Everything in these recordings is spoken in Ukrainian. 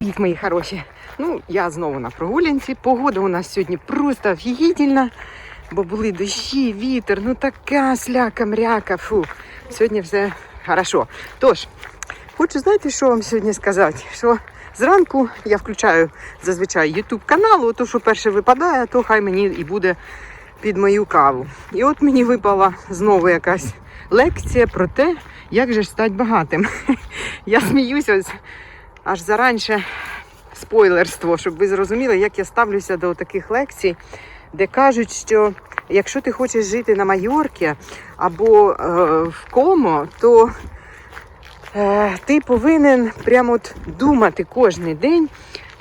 Привіт, мої хороші. Ну, я знову на прогулянці. Погода у нас сьогодні просто офігітельна, бо були дощі, вітер, ну така сляка, мряка. Фу. Сьогодні все хорошо. Тож, хочу знаєте, що вам сьогодні сказати? Що зранку я включаю зазвичай YouTube канал, то що перше випадає, то хай мені і буде під мою каву. І от мені випала знову якась лекція про те, як же ж стати багатим. Я сміюся аж заранше спойлерство, щоб ви зрозуміли, як я ставлюся до таких лекцій, де кажуть, що якщо ти хочеш жити на Майорці або е, в Комо, то е, ти повинен прямо от думати кожен день.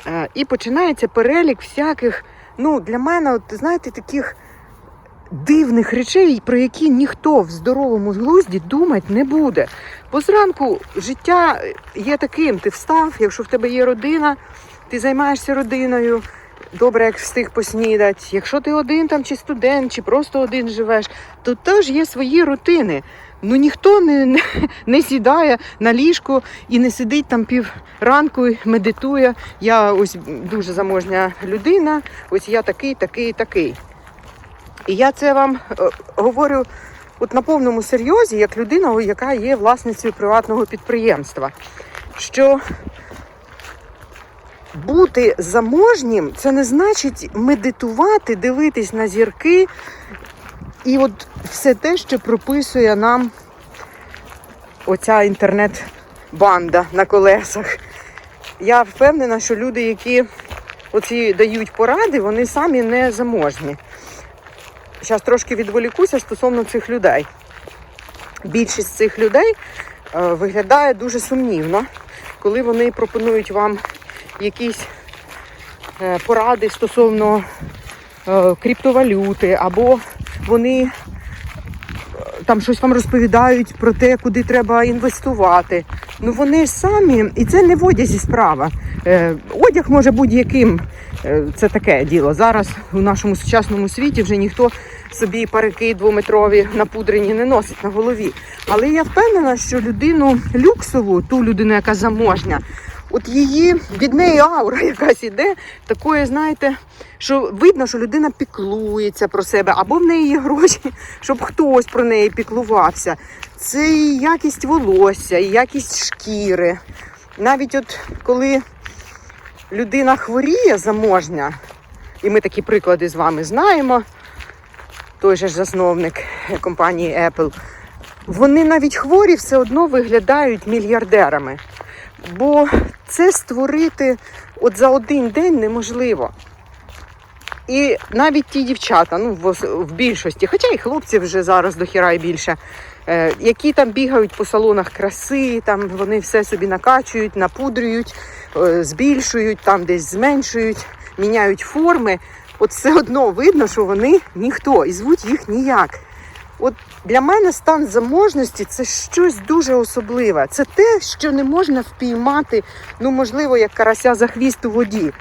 Е, і починається перелік всяких, ну, для мене, от, знаєте, таких дивних речей, про які ніхто в здоровому глузді думати не буде. Бо зранку життя є таким: ти встав, якщо в тебе є родина, ти займаєшся родиною. Добре, як встиг поснідати. Якщо ти один там, чи студент, чи просто один живеш, то теж є свої рутини. Ну ніхто не, не, не сідає на ліжко і не сидить там пів ранку і медитує. Я ось дуже заможня людина, ось я такий, такий, такий. І я це вам е, говорю от на повному серйозі, як людина, яка є власницею приватного підприємства. Що бути заможнім це не значить медитувати, дивитись на зірки і от все те, що прописує нам оця інтернет-банда на колесах. Я впевнена, що люди, які оці дають поради, вони самі не заможні. Зараз трошки відволікуся стосовно цих людей. Більшість цих людей е, виглядає дуже сумнівно, коли вони пропонують вам якісь е, поради стосовно е, криптовалюти, або вони там щось вам розповідають про те, куди треба інвестувати. Ну вони самі, і це не в одязі справа. Одяг може будь-яким. Це таке діло. Зараз у нашому сучасному світі вже ніхто собі парики двометрові напудрені не носить на голові. Але я впевнена, що людину люксову, ту людину, яка заможня, от її від неї аура якась іде, такої, знаєте, що видно, що людина піклується про себе, або в неї є гроші, щоб хтось про неї піклувався. Це і якість волосся, і якість шкіри. Навіть от коли людина хворіє заможня, і ми такі приклади з вами знаємо, той же ж засновник компанії Apple, вони навіть хворі все одно виглядають мільярдерами. Бо це створити от за один день неможливо. І навіть ті дівчата, ну в, більшості, хоча і хлопці вже зараз до хіра і більше, е, які там бігають по салонах краси, там вони все собі накачують, напудрюють, е, збільшують, там десь зменшують, міняють форми. От все одно видно, що вони ніхто і звуть їх ніяк. От для мене стан заможності це щось дуже особливе. Це те, що не можна впіймати, ну можливо, як карася за хвіст у воді.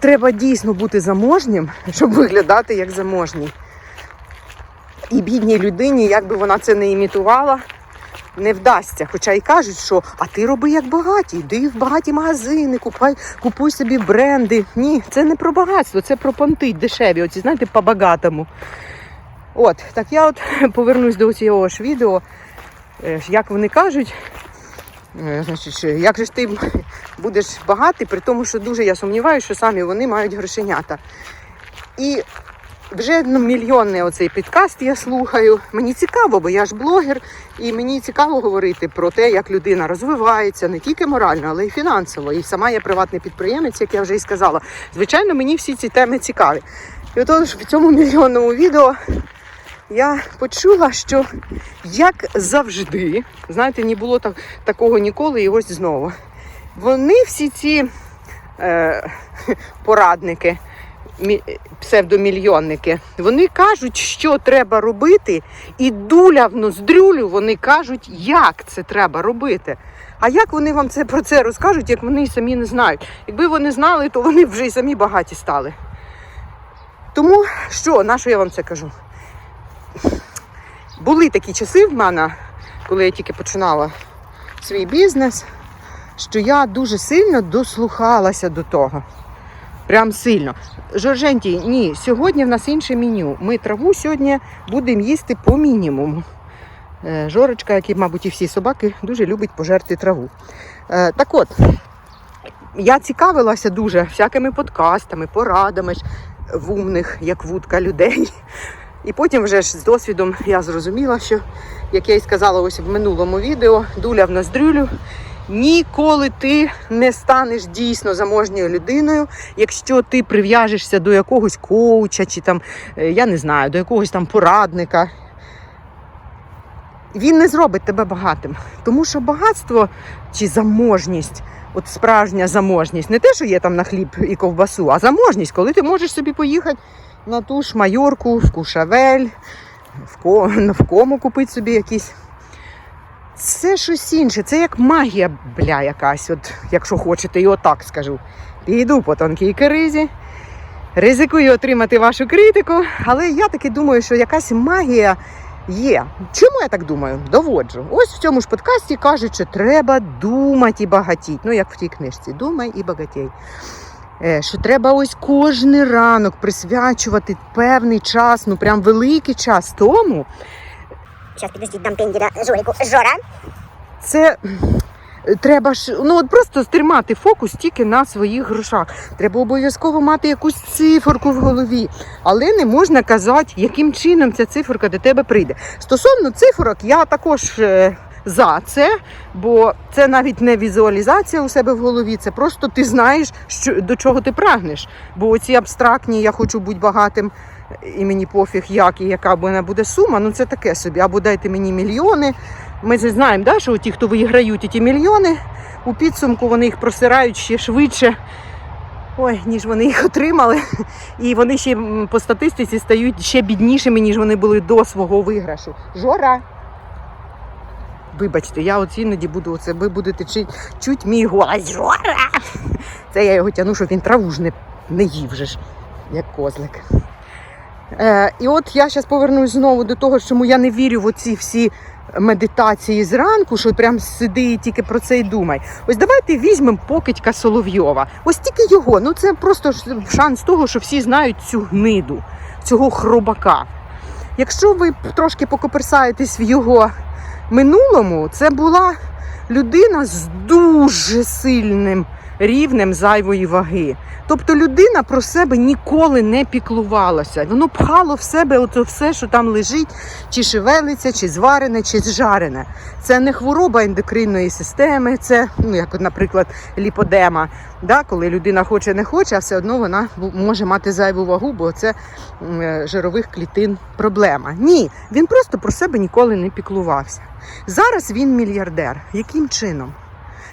Треба дійсно бути заможнім, щоб виглядати як заможній. І бідній людині, як би вона це не імітувала, не вдасться. Хоча й кажуть, що а ти роби як багаті, йди в багаті магазини, купай, купуй собі бренди. Ні, це не про багатство, це про понти дешеві. Оці, знаєте, по-багатому. От, так я от повернусь до цього ж відео, е, як вони кажуть, е, значить, як же ж ти будеш багатий, при тому, що дуже я сумніваюся, що самі вони мають грошенята. І вже ну, мільйонний оцей підкаст я слухаю. Мені цікаво, бо я ж блогер, і мені цікаво говорити про те, як людина розвивається не тільки морально, але й фінансово. І сама я приватний підприємець, як я вже і сказала. Звичайно, мені всі ці теми цікаві. І отож в цьому мільйонному відео я почула, що як завжди, знаєте, не було так, такого ніколи, і ось знову. Вони всі ці е, порадники, псевдомільйонники, вони кажуть, що треба робити, і дуля в ноздрюлю вони кажуть, як це треба робити. А як вони вам це про це розкажуть, як вони й самі не знають? Якби вони знали, то вони б вже й самі багаті стали. Тому що, на що я вам це кажу? Були такі часи в мене, коли я тільки починала свій бізнес, що я дуже сильно дослухалася до того. Прям сильно. Жорженті, ні, сьогодні в нас інше меню. Ми траву сьогодні будемо їсти по мінімуму. Е, Жорочка, як і, мабуть, і всі собаки, дуже любить пожерти траву. Е, Так от, я цікавилася дуже всякими подкастами, порадами ж умних, як вудка людей. І потім вже ж з досвідом я зрозуміла, що, як я й сказала ось в минулому відео, дуля в ноздрюлю, ніколи ти не станеш дійсно заможньою людиною, якщо ти прив'яжешся до якогось коуча чи там, е, я не знаю, до якогось там порадника. Він не зробить тебе багатим. Тому що багатство чи заможність, от справжня заможність, не те, що є там на хліб і ковбасу, а заможність, коли ти можеш собі поїхати на ту ж майорку, в Кушавель, в, кому купити собі якісь. Це щось інше, це як магія, бля, якась, от, якщо хочете, і отак скажу. Піду по тонкій кризі, ризикую отримати вашу критику, але я таки думаю, що якась магія є. Чому я так думаю? Доводжу. Ось в цьому ж подкасті кажуть, що треба думати і багатіть. Ну, як в тій книжці, думай і багатій. Е, Що треба ось кожний ранок присвячувати певний час, ну прям великий час тому, Сейчас, подожди, дам пенделя Жорику. Жора, це треба ж ну от просто стримати фокус тільки на своїх грошах. Треба обов'язково мати якусь циферку в голові, але не можна казати, яким чином ця циферка до тебе прийде. Стосовно циферок, я також. е, За це, бо це навіть не візуалізація у себе в голові, це просто ти знаєш, що, до чого ти прагнеш. Бо оці абстрактні я хочу бути багатим, і мені пофіг, як і яка в мене буде сума, ну це таке собі. Або дайте мені мільйони. Ми це знаємо, да, що ті, хто виграють ті мільйони, у підсумку вони їх просирають ще швидше, ой, ніж вони їх отримали. І вони ще по статистиці стають ще біднішими, ніж вони були до свого виграшу. Жора. Вибачте, я от іноді буду оце, ви будете чуть, чуть мій голос. Жора! Це я його тяну, щоб він траву ж не, не їв же ж, як козлик. Е, і от я зараз повернусь знову до того, чому я не вірю в оці всі медитації зранку, що прям сиди і тільки про це і думай. Ось давайте візьмемо покидька Соловйова. Ось тільки його. Ну це просто шанс того, що всі знають цю гниду, цього хробака. Якщо ви трошки покоперсаєтесь в його минулому, це була людина з дуже сильним рівнем зайвої ваги. Тобто людина про себе ніколи не піклувалася. Воно пхало в себе ото все, що там лежить, чи шевелиться, чи зварене, чи зжарене. Це не хвороба ендокринної системи, це, ну як, наприклад, ліподема. Да? Коли людина хоче, не хоче, а все одно вона може мати зайву вагу, бо це е, жирових клітин проблема. Ні, він просто про себе ніколи не піклувався. Зараз він мільярдер. Яким чином?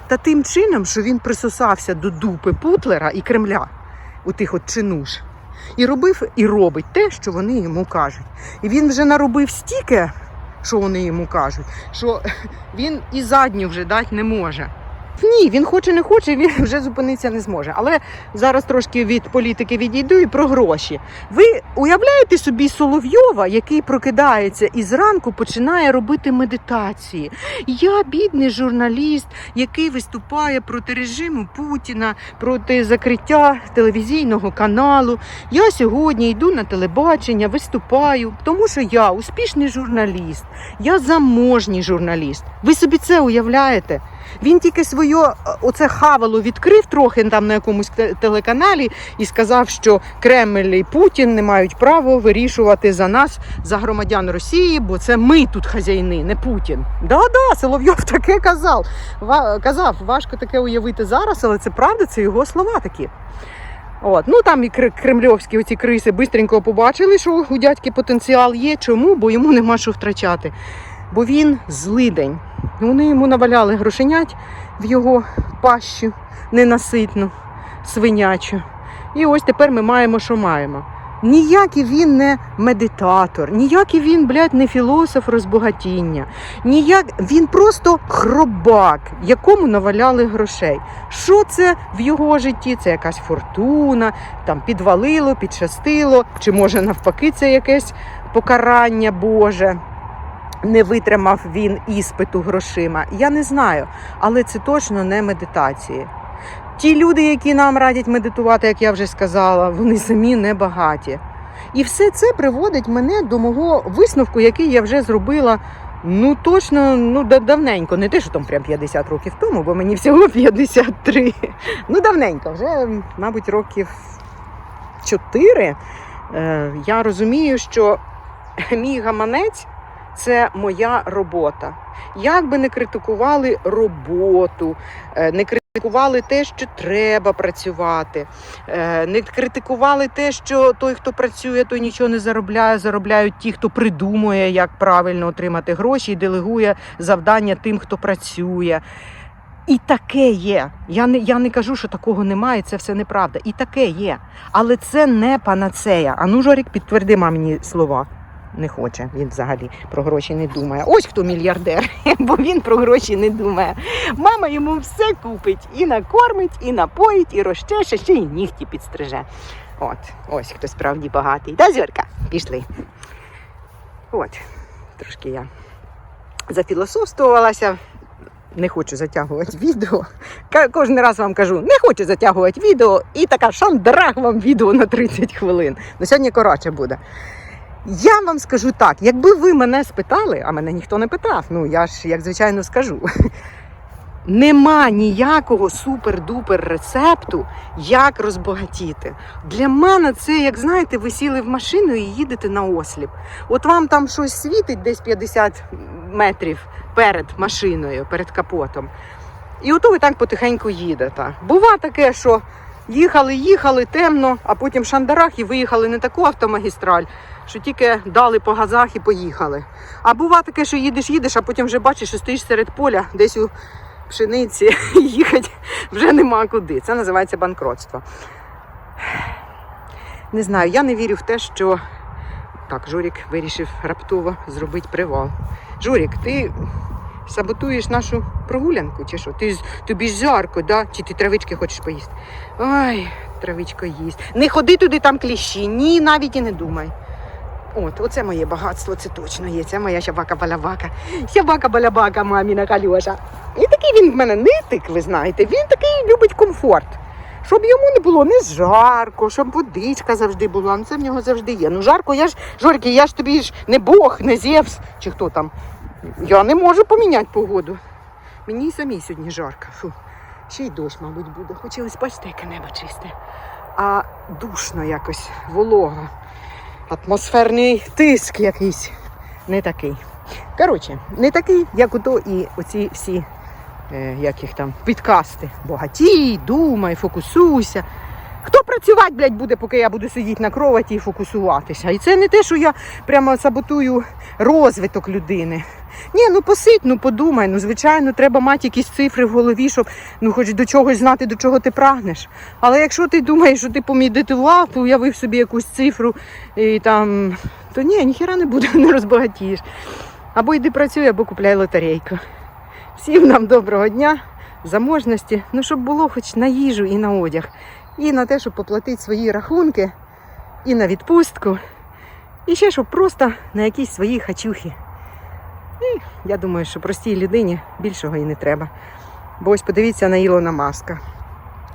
Та тим чином, що він присосався до дупи Путлера і Кремля, у тих от чинуш, і робив і робить те, що вони йому кажуть. І він вже наробив стільки, що вони йому кажуть, що він і задню вже дати не може. Ні, він хоче, не хоче, він вже зупинитися не зможе. Але зараз трошки від політики відійду і про гроші. Ви уявляєте собі Соловйова, який прокидається і зранку починає робити медитації. Я бідний журналіст, який виступає проти режиму Путіна, проти закриття телевізійного каналу. Я сьогодні йду на телебачення, виступаю, тому що я успішний журналіст, я заможній журналіст. Ви собі це уявляєте? Він тільки своє е, оце хавало відкрив трохи там на якомусь телеканалі і сказав, що Кремль і Путін не мають права вирішувати за нас, за громадян Росії, бо це ми тут хазяїни, не Путін. Да-да, Соловйов таке казав. Казав, важко таке уявити зараз, але це правда, це його слова такі. От, ну там і кремльовські оці криси бистренько побачили, що у дядьки потенціал є. Чому? Бо йому нема що втрачати. Бо він злидень. Вони йому наваляли грошенять в його пащу ненаситну, свинячу. І ось тепер ми маємо, що маємо. Ніякий він не медитатор, ніякий він, блядь, не філософ розбагатіння. Ніяк він просто хробак, якому наваляли грошей. Що це в його житті? Це якась фортуна, там підвалило, підщастило, чи може навпаки це якесь покарання Боже. Не витримав він іспиту грошима. Я не знаю, але це точно не медитації. Ті люди, які нам радять медитувати, як я вже сказала, вони самі не багаті. І все це приводить мене до мого висновку, який я вже зробила. Ну точно, ну давненько, не те, що там прям 50 років тому, бо мені всього 53. Ну, давненько, вже, мабуть, років 4. Е, я розумію, що мій гаманець це моя робота. Як би не критикували роботу, е, не критикували те, що треба працювати, е, не критикували те, що той, хто працює, той нічого не заробляє. Заробляють ті, хто придумує, як правильно отримати гроші і делегує завдання тим, хто працює. І таке є. Я не, я не кажу, що такого немає, це все неправда. І таке є. Але це не панацея. А ну, Жорік, підтверди мамні слова. Не хоче, він взагалі про гроші не думає. Ось хто мільярдер, бо він про гроші не думає. Мама йому все купить і накормить, і напоїть, і розчеше, ще й нігті підстриже. От, ось хто справді багатий. Та Зірка, пішли. От, трошки я зафілософствувалася. Не хочу затягувати відео. Кожен раз вам кажу, не хочу затягувати відео, і така шандрах вам відео на 30 хвилин. Ну сьогодні коротше буде. Я вам скажу так, якби ви мене спитали, а мене ніхто не питав, ну я ж як звичайно скажу. Нема ніякого супер-дупер рецепту, як розбагатіти. Для мене це, як знаєте, ви сіли в машину і їдете на осліп. От вам там щось світить десь 50 метрів перед машиною, перед капотом. І ото ви так потихеньку їдете. Бува таке, що їхали, їхали темно, а потім шандарах і виїхали не таку автомагістраль, що тільки дали по газах і поїхали. А бува таке, що їдеш, їдеш, а потім вже бачиш, що стоїш серед поля, десь у пшениці їхати вже нема куди. Це називається банкротство. Не знаю, я не вірю в те, що так, Жорік вирішив раптово зробити привал. Жорік, ти саботуєш нашу прогулянку, чи що? Ти, тобі жарко, да? чи ти травички хочеш поїсти? Ой, травичка їсть. Не ходи туди, там кліщі, ні, навіть і не думай. От, оце моє багатство, це точно є. Це моя щабака-балабака. Щабака-балабака, маміна кальоша. І такий він в мене нитик, ви знаєте, він такий любить комфорт. Щоб йому не було не жарко, щоб водичка завжди була. Ну це в нього завжди є. Ну жарко, я ж Жорки, я ж тобі ж не Бог, не Зевс, чи хто там. Я не можу поміняти погоду. Мені і самій сьогодні жарко. Фу. Ще й дощ, мабуть, буде. Хотілося бачити, яке небо чисте. А душно якось, волога. Атмосферний тиск якийсь не такий. Коротше, не такий, як ото і оці всі, е, як їх там, підкасти. Богатій, думай, фокусуйся. Хто працювати, блядь, буде, поки я буду сидіти на кроваті і фокусуватися? І це не те, що я прямо саботую розвиток людини. Ні, ну посидь, ну подумай. Ну, звичайно, треба мати якісь цифри в голові, щоб ну, хоч до чогось знати, до чого ти прагнеш. Але якщо ти думаєш, що ти помедитував, уявив собі якусь цифру і там, то ні, ніхіра не буде, не розбагатієш. Або йди працюй, або купляй лотерейку. Всім нам доброго дня, заможності, ну щоб було хоч на їжу і на одяг, і на те, щоб поплатити свої рахунки, і на відпустку, і ще щоб просто на якісь свої хачухи. І я думаю, що простій людині більшого і не треба. Бо ось подивіться на Ілона Маска.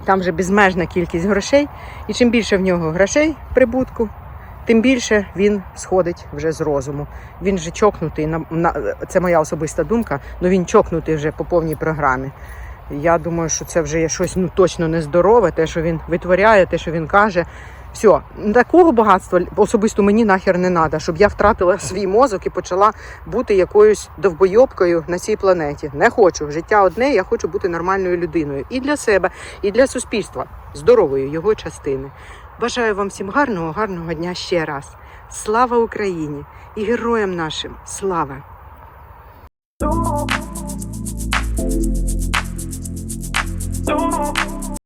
Там же безмежна кількість грошей, і чим більше в нього грошей прибутку, тим більше він сходить вже з розуму. Він же чокнутий це моя особиста думка, але він чокнутий вже по повній програмі. Я думаю, що це вже є щось ну точно нездорове, те, що він витворяє, те, що він каже. Все, такого багатства особисто мені нахер не треба, щоб я втратила свій мозок і почала бути якоюсь довбойобкою на цій планеті. Не хочу. Життя одне, я хочу бути нормальною людиною і для себе, і для суспільства, здорової його частини. Бажаю вам всім гарного, гарного дня ще раз. Слава Україні і героям нашим! Слава! don't know.